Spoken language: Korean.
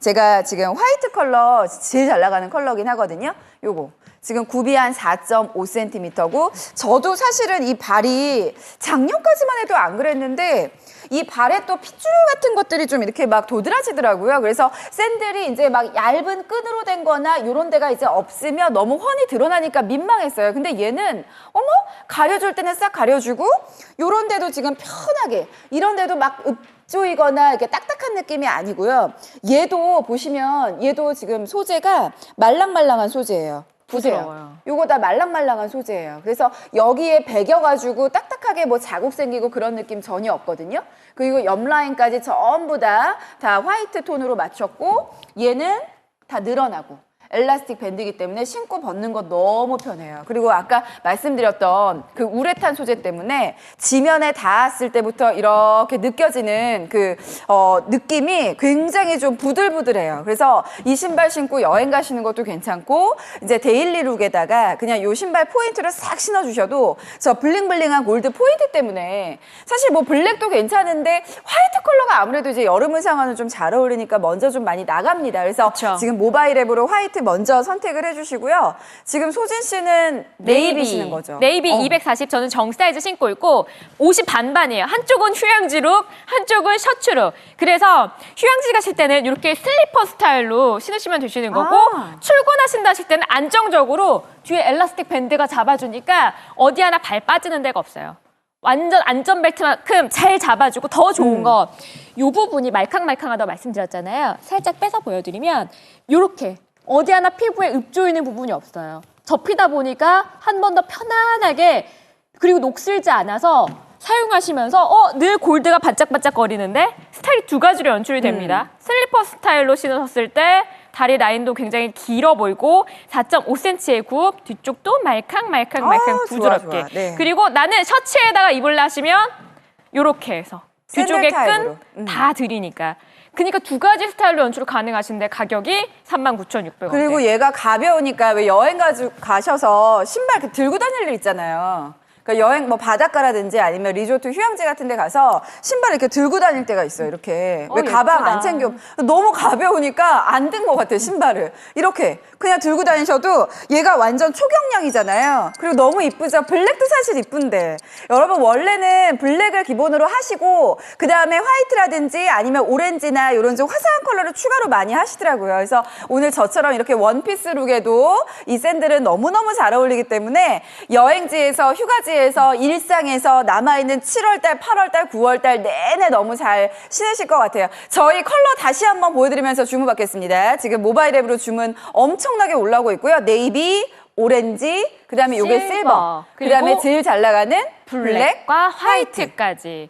제가 지금 화이트 컬러 제일 잘 나가는 컬러긴 하거든요. 요거. 지금 굽이 한 4.5cm고 저도 사실은 이 발이 작년까지만 해도 안 그랬는데 이 발에 또 핏줄 같은 것들이 좀 이렇게 막 도드라지더라고요. 그래서 샌들이 이제 막 얇은 끈으로 된 거나 요런 데가 이제 없으면 너무 훤히 드러나니까 민망했어요. 근데 얘는 어머 가려줄 때는 싹 가려주고 요런 데도 지금 편하게 이런 데도 막 읍 조이거나 이렇게 딱딱한 느낌이 아니고요. 얘도 보시면 얘도 지금 소재가 말랑말랑한 소재예요. 보세요. 요거 다 말랑말랑한 소재예요. 그래서 여기에 배겨가지고 딱딱하게 뭐 자국 생기고 그런 느낌 전혀 없거든요. 그리고 옆 라인까지 전부 다, 다 화이트 톤으로 맞췄고 얘는 다 늘어나고 엘라스틱 밴드이기 때문에 신고 벗는 거 너무 편해요. 그리고 아까 말씀드렸던 그 우레탄 소재 때문에 지면에 닿았을 때부터 이렇게 느껴지는 그 어, 느낌이 굉장히 좀 부들부들해요. 그래서 이 신발 신고 여행 가시는 것도 괜찮고 이제 데일리 룩에다가 그냥 요 신발 포인트를 싹 신어주셔도 저 블링블링한 골드 포인트 때문에 사실 뭐 블랙도 괜찮은데 화이트 컬러가 아무래도 이제 여름 의상과는 좀 잘 어울리니까 먼저 좀 많이 나갑니다. 그래서 그쵸. 지금 모바일 앱으로 화이트 먼저 선택을 해주시고요. 지금 소진 씨는 네이비시는 거죠. 네이비 어. 240 저는 정 사이즈 신고 있고 옷이 반반이에요. 한쪽은 휴양지 룩, 한쪽은 셔츠 룩. 그래서 휴양지 가실 때는 이렇게 슬리퍼 스타일로 신으시면 되시는 거고 아. 출근하신다 하실 때는 안정적으로 뒤에 엘라스틱 밴드가 잡아주니까 어디 하나 발 빠지는 데가 없어요. 완전 안전벨트만큼 잘 잡아주고 더 좋은 거요 부분이 말캉말캉하다고 말씀드렸잖아요. 살짝 빼서 보여드리면 요렇게 어디 하나 피부에 읍조이는 부분이 없어요. 접히다 보니까 한 번 더 편안하게 그리고 녹슬지 않아서 사용하시면서 어 늘 골드가 반짝반짝 거리는데 스타일이 두 가지로 연출이 됩니다. 슬리퍼 스타일로 신으셨을 때 다리 라인도 굉장히 길어 보이고 4.5cm의 굽 뒤쪽도 말캉말캉 말캉 아, 좋아, 부드럽게 좋아. 네. 그리고 나는 셔츠에다가 입을래 하시면 요렇게 해서 뒤쪽에 타입으로. 끈 음. 다 드리니까 그러니까 두 가지 스타일로 연출 가능하신데 가격이 39,600원. 그리고 얘가 가벼우니까 왜 여행 가주, 가셔서 신발 들고 다닐 일 있잖아요. 그러니까 여행 뭐 바닷가라든지 아니면 리조트 휴양지 같은 데 가서 신발 이렇게 들고 다닐 때가 있어요. 이렇게. 어, 왜 가방 예쁘다. 안 챙겨. 너무 가벼우니까 안 든 것 같아요. 신발을. 이렇게. 그냥 들고 다니셔도 얘가 완전 초경량이잖아요. 그리고 너무 이쁘죠. 블랙도 사실 이쁜데. 여러분 원래는 블랙을 기본으로 하시고 그 다음에 화이트라든지 아니면 오렌지나 이런 좀 화사한 컬러를 추가로 많이 하시더라고요. 그래서 오늘 저처럼 이렇게 원피스 룩에도 이 샌들은 너무너무 잘 어울리기 때문에 여행지에서 휴가지에 서 일상에서 남아있는 7월달, 8월달, 9월달 내내 너무 잘 신으실 것 같아요. 저희 컬러 다시 한번 보여드리면서 주문 받겠습니다. 지금 모바일 앱으로 주문 엄청나게 올라오고 있고요. 네이비, 오렌지, 그 다음에 요게 실버, 실버, 그 다음에 제일 잘 나가는 블랙, 블랙과 화이트까지.